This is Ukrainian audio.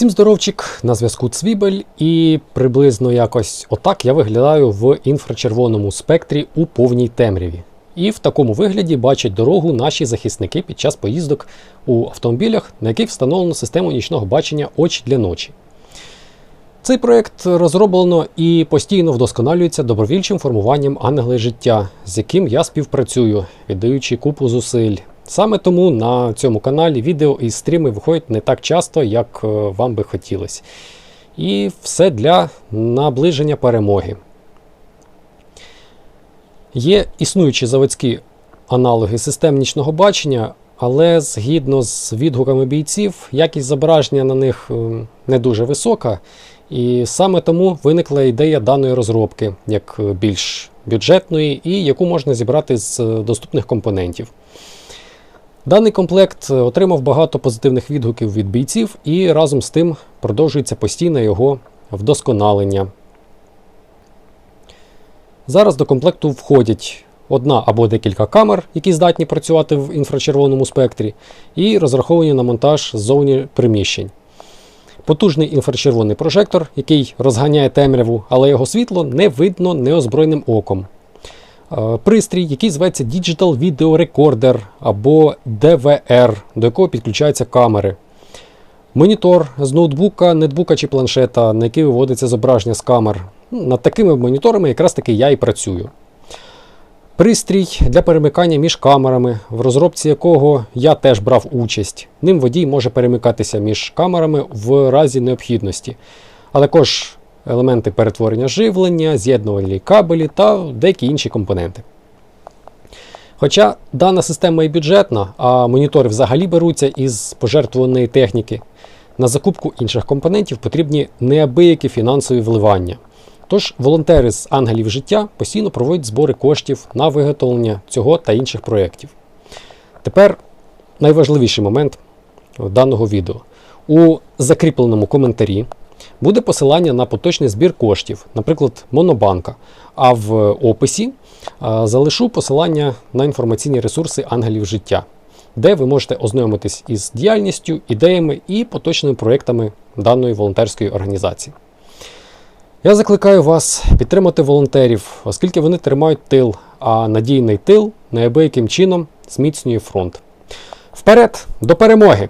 Всім здоровчик, на зв'язку Цвібель, і приблизно якось отак я виглядаю в інфрачервоному спектрі у повній темряві. І в такому вигляді бачать дорогу наші захисники під час поїздок у автомобілях, на яких встановлено систему нічного бачення очі для ночі. Цей проект розроблено і постійно вдосконалюється добровільчим формуванням ангели життя, з яким я співпрацюю, віддаючи купу зусиль. Саме тому на цьому каналі відео і стріми виходять не так часто, як е, вам би хотілося. І все для наближення перемоги. Є існуючі заводські аналоги систем нічного бачення, але згідно з відгуками бійців, якість зображення на них е, не дуже висока. І саме тому виникла ідея даної розробки, як е, більш бюджетної, і яку можна зібрати з доступних компонентів. Даний комплект отримав багато позитивних відгуків від бійців, і разом з тим продовжується постійне його вдосконалення. Зараз до комплекту входять одна або декілька камер, які здатні працювати в інфрачервоному спектрі, і розраховані на монтаж ззовні приміщень. Потужний інфрачервоний прожектор, який розганяє темряву, але його світло не видно неозброєним оком. Е, Пристрій, який зветься Digital Video Recorder або DVR, до якого підключаються камери. Монітор з ноутбука, нетбука чи планшета, на який виводиться зображення з камер. Ну, Над такими моніторами якраз таки я і працюю. Пристрій для перемикання між камерами, в розробці якого я теж брав участь. Ним водій може перемикатися між камерами в разі необхідності, а також елементи перетворення живлення, з'єднувальні кабелі та деякі інші компоненти. Хоча дана система і бюджетна, а монітори взагалі беруться із пожертвуваної техніки, на закупку інших компонентів потрібні неабиякі фінансові вливання. Тож волонтери з ангелів життя постійно проводять збори коштів на виготовлення цього та інших проєктів. Тепер найважливіший момент даного відео. У закріпленому коментарі буде посилання на поточний збір коштів, наприклад, Монобанка. А в описі залишу посилання на інформаційні ресурси ангелів життя, де ви можете ознайомитись із діяльністю, ідеями і поточними проєктами даної волонтерської організації. Я закликаю вас підтримати волонтерів, оскільки вони тримають тил, а надійний тил неабияким чином зміцнює фронт. Вперед до перемоги!